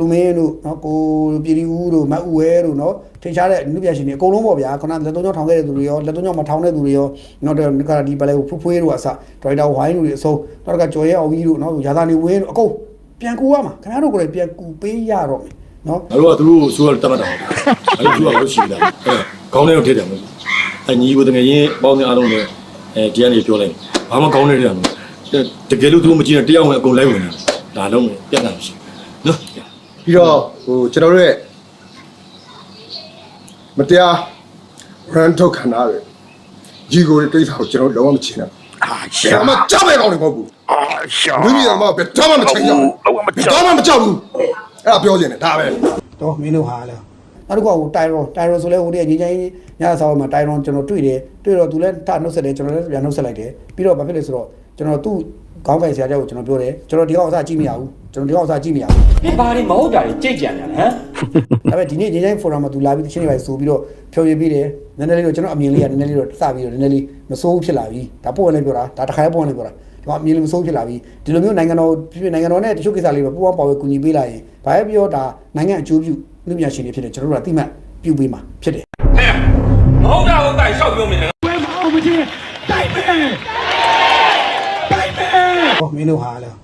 လူမင်းတို့နော်ကိုပြည်ဒီဦးတို့မတ်ဦးဝဲတို့နော်ထင်ရှားတဲ့လူပြရှင်တွေအကုန်လုံးပေါ့ဗျာခဏလက်သုံးချောင်းထောင်ခဲ့တဲ့သူတွေရောလက်သုံးချောင်းမထောင်တဲ့သူတွေရောနောက်တော့ကဒီပလဲကိုဖူးဖွေးတို့အစဒရိုက်တာဝိုင်းတို့တွေအစုံနောက်ကကျော်ရဲအောင်ကြီးတို့နော်ရာသာနေဝင်းတို့အကုန်ပြန်ကူရမှာခင်ဗျားတို့ကိုလည်းပြန်ကူပေးရတော့မယ်နော်ငါတို့ကသူတို့ဆိုတော့တတ်မှတ်တာပါအဲ့လိုသူကလို့ရှိတာအဲခေါင်းထဲတော့ထည့်တယ်မဟုတ်အညီကိုတကယ်ရင်ပေါင်းတဲ့အားလုံးနဲ့အဲဒီကနေပြောလိုက်ဘာမှခေါင်းထဲထည့်တယ်မဟုတ်တကယ်လို့သူမကြည့်တဲ့တယောက်ဝင်အကုန်လိုက်ဝင်တာဒါလုံးပြတ်တာမရှိနော် ပြီးတော့ဟိုကျွန်တော်တို့ရဲ့မတရား run ထုတ်ခံရတဲ့ကြီးကိုတိတ်ဆောက်ကျွန်တော်လုံးဝမချင်ဘူးအာ။ရှာဒါမှကြောက်ပဲကောင်းတယ်မဟုတ်ဘူးအာရှာ။လူကြီးတော်မှဘယ်တော့မှမချင်ကြဘူးလုံးဝမ။ဘယ်ကြောက်တော့မှမကြောက်ဘူး။အဲ့ဒါပြောချင်တယ်ဒါပဲ။တော့မင်းတို့ဟာလဲနောက်တစ်ခုကဟိုတိုင်ရွန်တိုင်ရွန်ဆိုလဲဟိုတည်းကငင်းချင်းညဆောင်းမှာတိုင်ရွန်ကျွန်တော်တွေ့တယ်တွေ့တော့သူလည်းတနှုတ်ဆက်တယ်ကျွန်တော်လည်းပြန်နှုတ်ဆက်လိုက်တယ်ပြီးတော့ဘာဖြစ်လဲဆိုတော့ ကျွန်တော်သူ့ခေါင်းကိုင်ဆရာကြောက်ကိုကျွန်တော်ပြောတယ်ကျွန်တော်ဒီကောင်အစားကြည့်မရဘူးကျွန်တော်ဒီကောင်အစားကြည့်မရဘူးဒီဘာတွေမဟုတ်တာတွေကြိတ်ကြံတယ်ဟမ်ဒါပေမဲ့ဒီနေ့ငင်းချင်းဖိုရမ်မှာသူလာပြီးတချင်းတွေပဲဆိုပြီးတော့ဖြော်ပြပြီးတယ်နည်းနည်းလေးတော့ကျွန်တော်အမြင်လေးကနည်းနည်းလေးတော့စပြီးတော့နည်းနည်းလေးမစိုးဘူးဖြစ်လာပြီဒါပို့ဝင်လေးပြောတာဒါတစ်ခါလေးပို့ဝင်လေးပြောတာဒီကအမြင်လေးမစိုးဖြစ်လာပြီဒီလိုမျိုးနိုင်ငံတော်ဖြစ်ဖြစ်နိုင်ငံတော်နဲ့တချို့ကိစ္စလေးပဲပူပေါင်းပါဝဲကူညီပေးလိုက်ရင်ဘာပဲပြောဒါနိုင်ငံအကျိုးပြုလူမြရှင်တွေဖြစ်တယ်ကျွန်တော်တို့ကတိမှတ်ပြုပေးမှာဖြစ်တယ်မဟုတ်တာဟုတ်တာရှောက်ပြောနေတယ်ဟောမင်းတို့ minu haaleo